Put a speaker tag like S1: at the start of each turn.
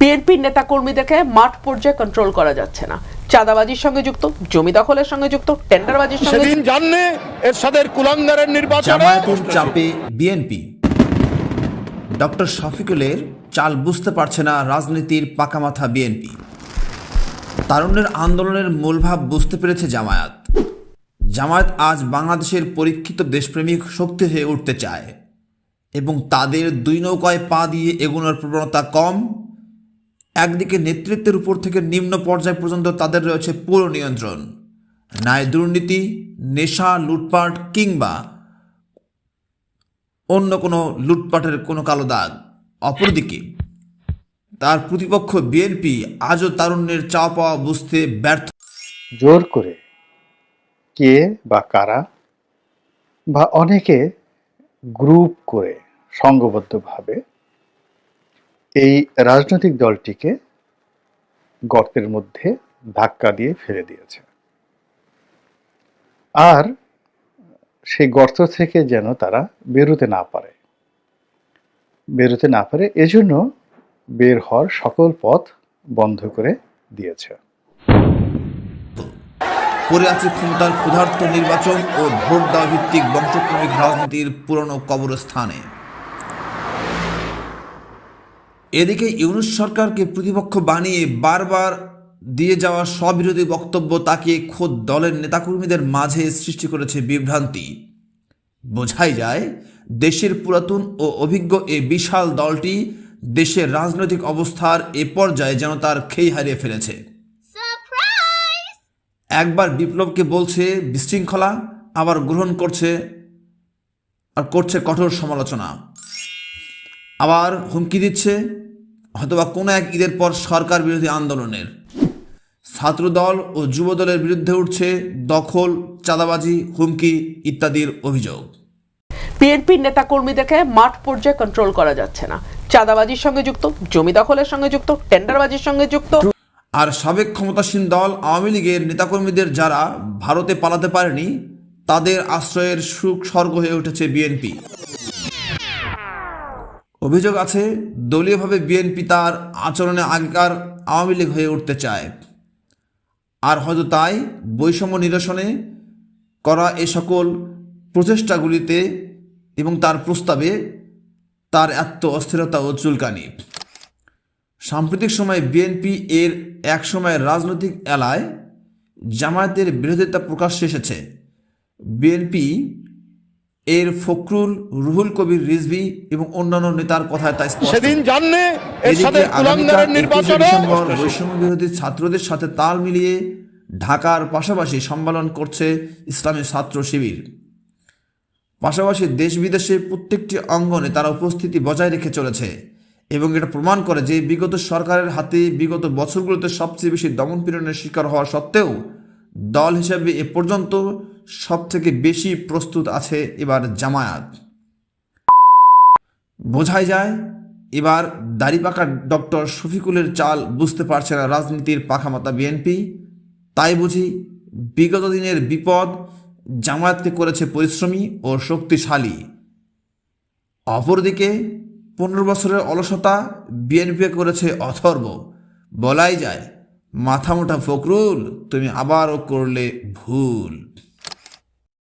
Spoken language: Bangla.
S1: বিএনপির নেতাকর্মীদেরকে মাঠ পর্যায়ে কন্ট্রোল করা যাচ্ছে না। চাঁদাবাজির সঙ্গে যুক্ত জমি দখলের সঙ্গে যুক্ত টেন্ডারবাজির সঙ্গে
S2: সেদিন জানলে এরশাদের কুলাঙ্গারের নির্বাচনে?
S3: চাপে বিএনপি। ডক্টর শফিকুলের চাল বুঝতে পারছে না রাজনীতির পাকামাথা বিএনপি। তারুণ্যের আন্দোলনের মূলভাব বুঝতে পেরেছে জামায়াত। জামায়াত আজ বাংলাদেশের পরীক্ষিত দেশপ্রেমিক শক্তি হয়ে উঠতে চায় এবং তাদের দুই নৌকায় পা দিয়ে এগোনোর প্রবণতা কম। একদিকে নেতৃত্বের উপর থেকে নিম্ন পর্যায় পর্যন্ত তাদের রয়েছে পুরো নিয়ন্ত্রণ। ন্যায় দুর্নীতি, নেশা, লুটপাট কিংবা অন্য কোনো লুটপাটের কোনো কালো দাগ। অপরদিকে, তার প্রতিপক্ষ বিএনপি আজও তারুণ্যের চাওয়া পাওয়া বুঝতে ব্যর্থ।
S4: জোর করে কে বা কারা বা অনেকে গ্রুপ করে সংঘবদ্ধভাবে এই রাজনৈতিক দলটিকে গর্তের মধ্যে ধাক্কা দিয়ে ফেলে দিয়েছে। আর সেই গর্ত থেকে যেন তারা বেরোতে না পারে। বেরোতে না পারে এজন্য বের হওয়ার সকল পথ বন্ধ করে দিয়েছে।
S3: পড়ে আছে ক্ষমতার ক্ষুধার্ত নির্বাচন ও ভোট দেওয়া ভিত্তিক বংশক্রমিক রাজনীতির পুরনো কবরস্থানে। এদিকে ইউনুস সরকারকে প্রতিপক্ষ বানিয়ে বারবার দিয়ে যাওয়া স্ববিরোধী বক্তব্য তাকে খোদ দলের নেতাকর্মীদের মাঝে সৃষ্টি করেছে বিভ্রান্তি। বোঝাই যায় দেশের পুরাতন ও অভিজ্ঞ এই বিশাল দলটি দেশের রাজনৈতিক অবস্থার এ পর্যায়ে যেন তার খেই হারিয়ে ফেলেছে। একবার বিপ্লবকে বলছে বিশৃঙ্খলা আবার গ্রহণ করছে আর করছে কঠোর সমালোচনা। আবার হুমকি দিচ্ছে অথবা কোনো এক ঈদের পর সরকার বিরোধী আন্দোলনের। ছাত্রদল ও যুবদলের বিরুদ্ধে উঠছে দখল চাঁদাবাজি হুমকি ইত্যাদির অভিযোগ।
S1: বিএনপির নেতাকর্মীদেরকে মাঠ পর্যায়ে কন্ট্রোল করা যাচ্ছে না। চাঁদাবাজির সঙ্গে যুক্ত জমি দখলের সঙ্গে যুক্ত টেন্ডারবাজির সঙ্গে যুক্ত।
S3: আর সাবেক ক্ষমতাসীন দল আওয়ামী লীগের নেতাকর্মীদের যারা ভারতে পালাতে পারেনি তাদের আশ্রয়ের সুখ স্বর্গ হয়ে উঠেছে বিএনপি। অভিযোগ আছে, দলীয়ভাবে বিএনপি তার আচরণে আগেকার আওয়ামী লীগ হয়ে উঠতে চায়। আর হয়তো তাই বৈষম্য নিরসনে করা এ সকল প্রচেষ্টাগুলিতে এবং তার প্রস্তাবে তার এত অস্থিরতা ও চুলকানি। সাম্প্রতিক সময়ে বিএনপি এর এক সময়ের রাজনৈতিক এলায় জামায়াতের বিরোধিতা প্রকাশ্যে এসেছে। বিএনপি এর ফখরুল রুহুল কবির রিজভি এবং অন্যান্য নেতার কথায় তাই স্পষ্ট।
S2: সেদিন জানলে
S3: এদিকে
S2: এরশাদের
S3: আগামীকাল
S2: কুলাঙ্গারের
S3: 21শে
S2: নির্বাচনে
S3: বৈষম্য বিরোধী ছাত্রদের সাথে তাল মিলিয়ে ঢাকার পাশাপাশি সম্মেলন করছে ইসলামী ছাত্র শিবির। পাশাপাশি দেশ বিদেশে প্রত্যেকটি অঙ্গনে তারা উপস্থিতি বজায় রেখে চলেছে এবং এটা প্রমাণ করে যে বিগত সরকারের হাতে বিগত বছরগুলোতে সবচেয়ে বেশি দমনপীড়নের শিকার হওয়া সত্ত্বেও দল হিসেবে এ পর্যন্ত সবথেকে বেশি প্রস্তুত আছে এবার জামায়াত। বোঝাই যায়, এবার দাড়িপাকা ডক্টর শফিকুলের চাল বুঝতে পারছে না রাজনীতির পাখামাতা বিএনপি। তাই বুঝি বিগত দিনের বিপদ জামায়াতকে করেছে পরিশ্রমী ও শক্তিশালী। অপরদিকে পনেরো বছরের অলসতা বিএনপি করেছে অথর্ব। বলাই যায় মাথামোটা ফখরুল, তুমি আবারও করলে ভুল।